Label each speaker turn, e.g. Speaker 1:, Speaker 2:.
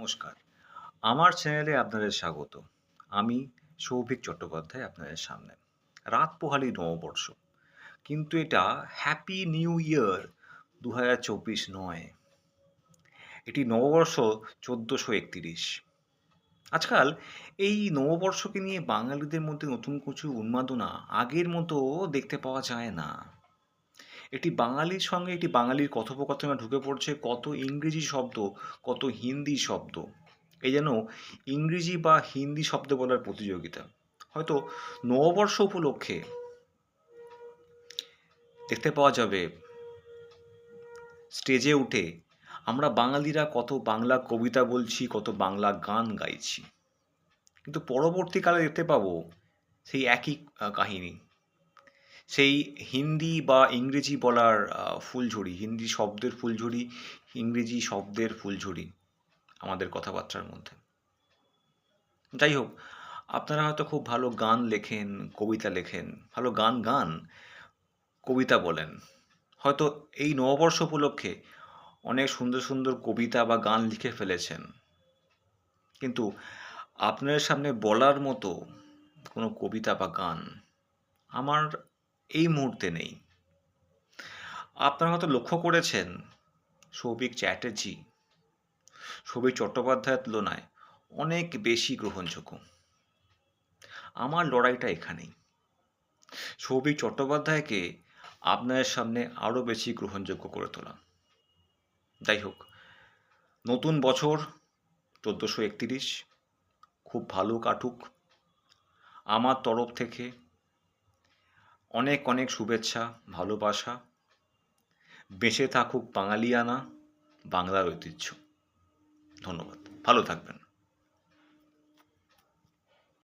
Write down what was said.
Speaker 1: নমস্কার। আমার চ্যানেলে আপনাদের স্বাগত। আমি সৌভিক চট্টোপাধ্যায় আপনাদের সামনে। রাত পোহালি নববর্ষ। কিন্তু এটা হ্যাপি নিউ ইয়ার দু নয়। এটি নববর্ষ চোদ্দোশো একতিরিশ। আজকাল এই নববর্ষকে নিয়ে বাঙালিদের মধ্যে নতুন কিছু উন্মাদনা আগের মতো দেখতে পাওয়া যায় না। এটি বাঙালির সঙ্গে একটি বাঙালির কথোপকথনে ঢুকে পড়ছে কত ইংরেজি শব্দ, কত হিন্দি শব্দ। এই যেন ইংরেজি বা হিন্দি শব্দ বলার প্রতিযোগিতা। হয়তো নববর্ষ উপলক্ষে দেখতে পাওয়া যাবে, স্টেজে উঠে আমরা বাঙালিরা কত বাংলা কবিতা বলছি, কত বাংলা গান গাইছি। কিন্তু পরবর্তীকালে দেখতে পাবো সেই একই কাহিনী। সেই হিন্দি বা ইংরেজি বলার ফুলঝুরি, হিন্দি শব্দের ফুলঝুরি, ইংরেজি শব্দের ফুলঝুরি আমাদের কথাবার্তার মধ্যে। যাই হোক, আপনারা হয়তো খুব ভালো গান লেখেন, কবিতা লেখেন, ভালো গান গান, কবিতা বলেন। হয়তো এই নববর্ষ উপলক্ষে অনেক সুন্দর সুন্দর কবিতা বা গান লিখে ফেলেছেন। কিন্তু আপনাদের সামনে বলার মতো কোনো কবিতা বা গান আমার এই মুহূর্তে নেই। আপনারা হয়তো লক্ষ্য করেছেন সৌভিক চ্যাটার্জি, সৌভিক চট্টোপাধ্যায়ের তুলনায় অনেক বেশি গ্রহণযোগ্য। আমার লড়াইটা এখানেই। সৌভিক চট্টোপাধ্যায়কে আপনাদের সামনে আরও বেশি গ্রহণযোগ্য করে তোলা। যাই হোক, নতুন বছর চোদ্দোশো একতিরিশ, খুব ভালো কাটুক। আমার তরফ থেকে অনেক অনেক শুভেচ্ছা ভালোবাসা। বেঁচে থাকুক বাঙালিয়ানা বাংলার ঐতিহ্য। ধন্যবাদ। ভালো থাকবেন।